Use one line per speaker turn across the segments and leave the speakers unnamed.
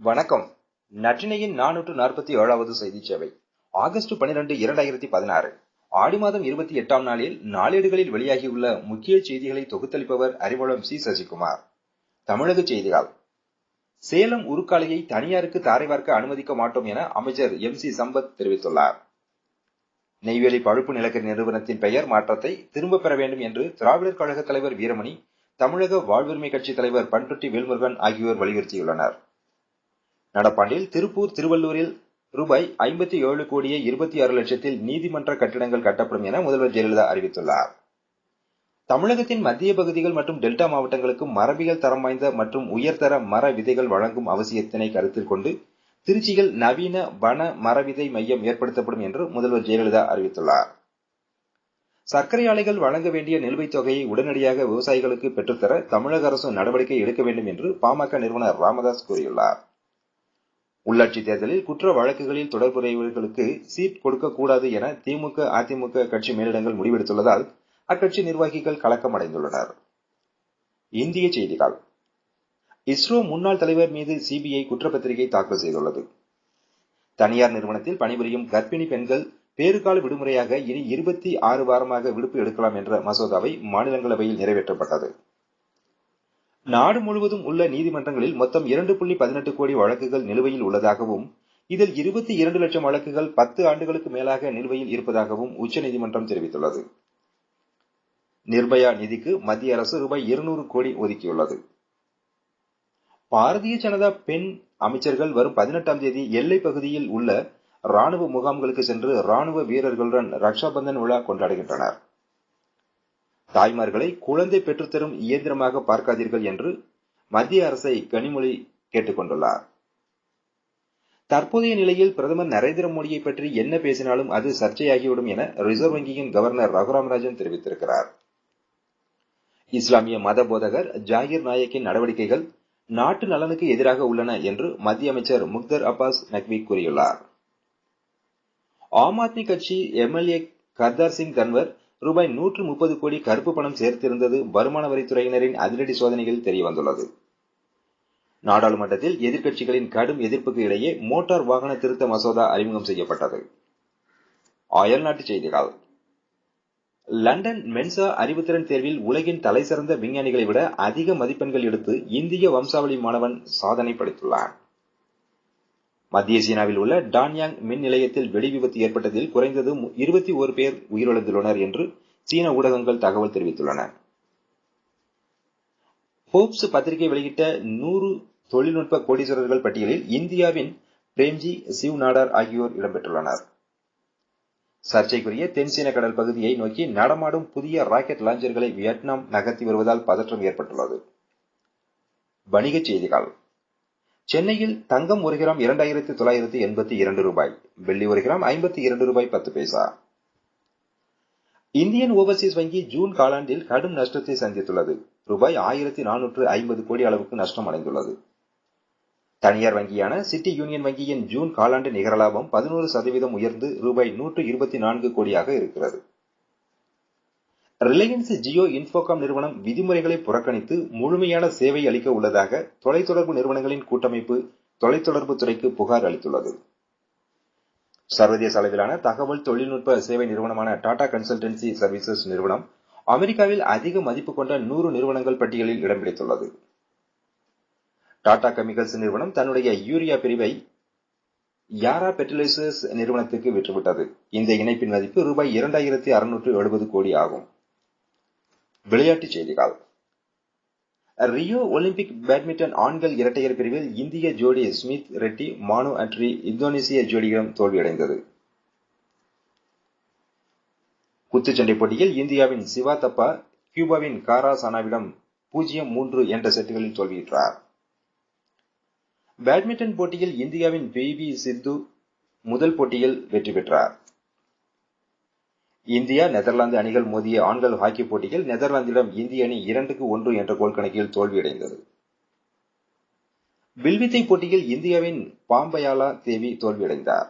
வணக்கம். நற்றினையின் நானூற்று நாற்பத்தி ஏழாவது செய்தி சேவை. ஆகஸ்ட் பனிரெண்டு இரண்டாயிரத்தி பதினாறு. ஆடி மாதம் இருபத்தி எட்டாம் நாளில் நாளேடுகளில் வெளியாகியுள்ள முக்கிய செய்திகளை தொகுத்தளிப்பவர் அறிவளம் சி. சசிகுமார். தமிழக செய்திகள். சேலம் உருக்காலையை தனியாருக்கு தாரை வார்க்க அனுமதிக்க மாட்டோம் என அமைச்சர் எம். சி. சம்பத் தெரிவித்துள்ளார். நெய்வேலி பழுப்பு நிலக்கரி நிறுவனத்தின் பெயர் மாற்றத்தை திரும்பப் பெற வேண்டும் என்று திராவிடர் கழக தலைவர் வீரமணி தமிழக வாழ்வுரிமை கட்சி தலைவர் பன்ருட்டி வேல்முருகன் ஆகியோர் வலியுறுத்தியுள்ளனர். நடப்பாண்டில் திருப்பூர் திருவள்ளூரில் ரூபாய் ஐம்பத்தி ஏழு கோடியே இருபத்தி ஆறு லட்சத்தில் நீதிமன்ற கட்டிடங்கள் கட்டப்படும் என முதல்வர் ஜெயலலிதா அறிவித்துள்ளார். தமிழகத்தின் மத்திய பகுதிகள் மற்றும் டெல்டா மாவட்டங்களுக்கு மரபியல் தரம் வாய்ந்த மற்றும் உயர்தர மர விதைகள் வழங்கும் அவசியத்தினை கருத்தில் கொண்டு திருச்சியில் நவீன வன மரவிதை மையம் ஏற்படுத்தப்படும் என்று முதல்வர் ஜெயலலிதா அறிவித்துள்ளார். சர்க்கரை ஆலைகள் வழங்க வேண்டிய நிலுவைத் தொகையை உடனடியாக விவசாயிகளுக்கு பெற்றுத்தர தமிழக அரசு நடவடிக்கை எடுக்க வேண்டும் என்று பாமக நிறுவனர் ராமதாஸ் கூறியுள்ளார். உள்ளாட்சி தேர்தலில் குற்ற வழக்குகளில் தொடர்புடையவர்களுக்கு சீட் கொடுக்கக்கூடாது என திமுக அதிமுக கட்சி மேலிடங்கள் முடிவெடுத்துள்ளதால் அக்கட்சி நிர்வாகிகள் கலக்கமடைந்துள்ளனர். இந்திய செய்திகள். இஸ்ரோ முன்னாள் தலைவர் மீது சிபிஐ குற்றப்பத்திரிகை தாக்கல் செய்துள்ளது. தனியார் நிறுவனத்தில் பணிபுரியும் கர்ப்பிணி பெண்கள் பேறுகால விடுமுறையாக இனி இருபத்தி ஆறு வாரமாக விடுப்பு எடுக்கலாம் என்ற மசோதாவை மாநிலங்களவையில் நிறைவேற்றப்பட்டது. நாடு முழுவதும் உள்ள நீதிமன்றங்களில் மொத்தம் இரண்டு புள்ளி பதினெட்டு கோடி வழக்குகள் நிலுவையில் உள்ளதாகவும் இதில் இருபத்தி இரண்டு லட்சம் வழக்குகள் பத்து ஆண்டுகளுக்கு மேலாக நிலுவையில் இருப்பதாகவும் உச்சநீதிமன்றம் தெரிவித்துள்ளது. நிர்பயா நிதிக்கு மத்திய அரசு ரூபாய் இருநூறு கோடி ஒதுக்கியுள்ளது. பாரதிய ஜனதா பெண் அமைச்சர்கள் வரும் பதினெட்டாம் தேதி எல்லை பகுதியில் உள்ள ராணுவ முகாம்களுக்கு சென்று ராணுவ வீரர்களுடன் ரக்ஷாபந்தன் விழா கொண்டாடுகின்றனர். தாய்மார்களை குழந்தை பெற்றுத்தரும் இயந்திரமாக பார்க்காதீர்கள் என்று மத்திய அரசை கனிமொழி கேட்டுக் கொண்டுள்ளார். தற்போதைய நிலையில் பிரதமர் நரேந்திர மோடியை பற்றி என்ன பேசினாலும் அது சர்ச்சையாகிவிடும் என ரிசர்வ் வங்கியின் கவர்னர் ரகுராம் ராஜன் தெரிவித்திருக்கிறார். இஸ்லாமிய மத போதகர் ஜாகிர் நாயக்கின் நடவடிக்கைகள் நாட்டு நலனுக்கு எதிராக உள்ளன என்று மத்திய அமைச்சர் முக்தர் அப்பாஸ் நக்வி கூறியுள்ளார். ஆம் ஆத்மி கட்சி எம்எல்ஏ கர்தார் சிங் தன்வர் ரூபாய் நூற்று முப்பது கோடி கருப்பு பணம் சேர்த்திருந்தது வருமான வரித்துறையினரின் அதிரடி சோதனையில் தெரியவந்துள்ளது. நாடாளுமன்றத்தில் எதிர்க்கட்சிகளின் கடும் எதிர்ப்புக்கு இடையே மோட்டார் வாகன திருத்த மசோதா அறிமுகம் செய்யப்பட்டது. அயல்நாட்டு செய்திகள். லண்டன் மென்சா அறிவுத்திறன் தேர்வில் உலகின் தலைசிறந்த விஞ்ஞானிகளை விட அதிக மதிப்பெண்கள் எடுத்து இந்திய வம்சாவளி மாணவன் சாதனை படைத்துள்ளான். மத்திய சீனாவில் உள்ள டான்யாங் மின் நிலையத்தில் வெடி விபத்து ஏற்பட்டதில் குறைந்தது இருபத்தி ஒரு பேர் உயிரிழந்துள்ளனர் என்று சீன ஊடகங்கள் தகவல் தெரிவித்துள்ளன. ஹோப்ஸ் பத்திரிகை வெளியிட்ட நூறு தொழில்நுட்ப கோடீஸ்வரர்கள் பட்டியலில் இந்தியாவின் பிரேம்ஜி சிவ் நாடார் ஆகியோர் இடம்பெற்றுள்ளனர். சர்ச்சைக்குரிய தென்சீன கடல் பகுதியை நோக்கி நடமாடும் புதிய ராக்கெட் லாஞ்சர்களை வியட்நாம் நகர்த்தி வருவதால் பதற்றம் ஏற்பட்டுள்ளது. வணிகச் செய்திகள். சென்னையில் தங்கம் ஒரு கிராம் இரண்டாயிரத்தி தொள்ளாயிரத்தி எண்பத்தி இரண்டு ரூபாய் வெள்ளி ஒரு கிராம் ஐம்பத்தி இரண்டு ரூபாய் பத்து பைசா. இந்தியன் ஓவர்சீஸ் வங்கி ஜூன் காலாண்டில் கடும் நஷ்டத்தை சந்தித்துள்ளது. ரூபாய் ஆயிரத்தி நானூற்று ஐம்பது கோடி அளவுக்கு நஷ்டம் அடைந்துள்ளது. தனியார் வங்கியான சிட்டி யூனியன் வங்கியின் ஜூன் காலாண்டு நிகர லாபம் பதினோரு சதவீதம் உயர்ந்து ரூபாய் நூற்று இருபத்தி நான்கு கோடியாக இருக்கிறது. ரிலையன்ஸ் ஜியோ இன்ஃபோகாம் நிறுவனம் விதிமுறைகளை புறக்கணித்து முழுமையான சேவை அளிக்க உள்ளதாக தொலைத்தொடர்பு நிறுவனங்களின் கூட்டமைப்பு தொலைத்தொடர்பு துறைக்கு புகார் அளித்துள்ளது. சர்வதேச அளவிலான தகவல் தொழில்நுட்ப சேவை நிறுவனமான டாடா கன்சல்டன்சி சர்வீசஸ் நிறுவனம் அமெரிக்காவில் அதிக மதிப்பு கொண்ட நூறு நிறுவனங்கள் பட்டியலில் இடம் பிடித்துள்ளது. டாடா கெமிக்கல்ஸ் நிறுவனம் தன்னுடைய யூரியா பிரிவை யாரா பெர்டிலைசர்ஸ் நிறுவனத்துக்கு விற்றுவிட்டது. இந்த இணைப்பின் மதிப்பு ரூபாய் இரண்டாயிரத்தி அறுநூற்று எழுபது கோடி ஆகும். விளையாட்டுச் செய்திகள். ரியோ ஒலிம்பிக் பேட்மிண்டன் ஆண்கள் இரட்டையர் பிரிவில் இந்திய ஜோடி ஸ்மித் ரெட்டி மானு அட்ரி இந்தோனேசிய ஜோடியிடம் தோல்வியடைந்தது. குத்துச்சண்டை போட்டியில் இந்தியாவின் சிவா தப்பா கியூபாவின் காரா சனாவிடம் பூஜ்ஜியம் மூன்று என்ற செட்டுகளில் தோல்வியுற்றார். பேட்மிண்டன் போட்டியில் இந்தியாவின் பி வி சித்து முதல் போட்டியில் வெற்றி பெற்றார். இந்தியா நெதர்லாந்து அணிகள் மோதிய ஆண்கள் ஹாக்கி போட்டியில் நெதர்லாந்திடம் இந்திய அணி இரண்டுக்கு ஒன்று என்ற கோல் கணக்கில் தோல்வியடைந்தது. வில்வித்தை போட்டியில் இந்தியாவின் பாம்பயாலா தேவி தோல்வியடைந்தார்.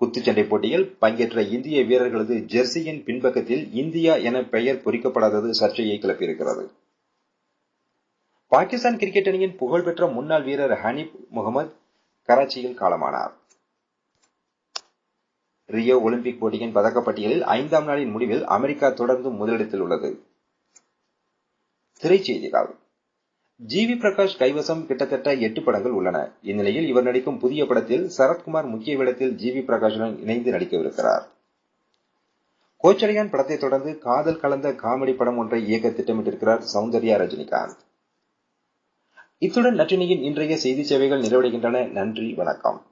குத்துச்சண்டை போட்டியில் பங்கேற்ற இந்திய வீரர்களது ஜெர்சியின் பின்பக்கத்தில் இந்தியா என பெயர் பொறிக்கப்படாதது சர்ச்சையை கிளப்பியிருக்கிறது. பாகிஸ்தான் கிரிக்கெட் அணியின் புகழ்பெற்ற முன்னாள் வீரர் ஹனீப் முகமது கராச்சியில் காலமானார். ரியோ ஒலிம்பிக் போட்டியின் பதக்கப்பட்டியலில் ஐந்தாம் நாளின் முடிவில் அமெரிக்கா தொடர்ந்து முதலிடத்தில் உள்ளது திரைச்செய்திகள். ஜி. வி. பிரகாஷ் கைவசம் கிட்டத்தட்ட எட்டு படங்கள் உள்ளன. இந்நிலையில் இவர் நடிக்கும் புதிய படத்தில் சரத்குமார் முக்கிய வேடத்தில் ஜி. வி. பிரகாஷுடன் இணைந்து நடிக்கவிருக்கிறார். கோச்சடையான் படத்தை தொடர்ந்து காதல் கலந்த காமெடி படம் ஒன்றை இயக்க திட்டமிட்டிருக்கிறார் சௌந்தர்யா ரஜினிகாந்த். இத்துடன் நற்றினியின் இன்றைய செய்தி சேவைகள் நிறைவடைகின்றன. நன்றி வணக்கம்.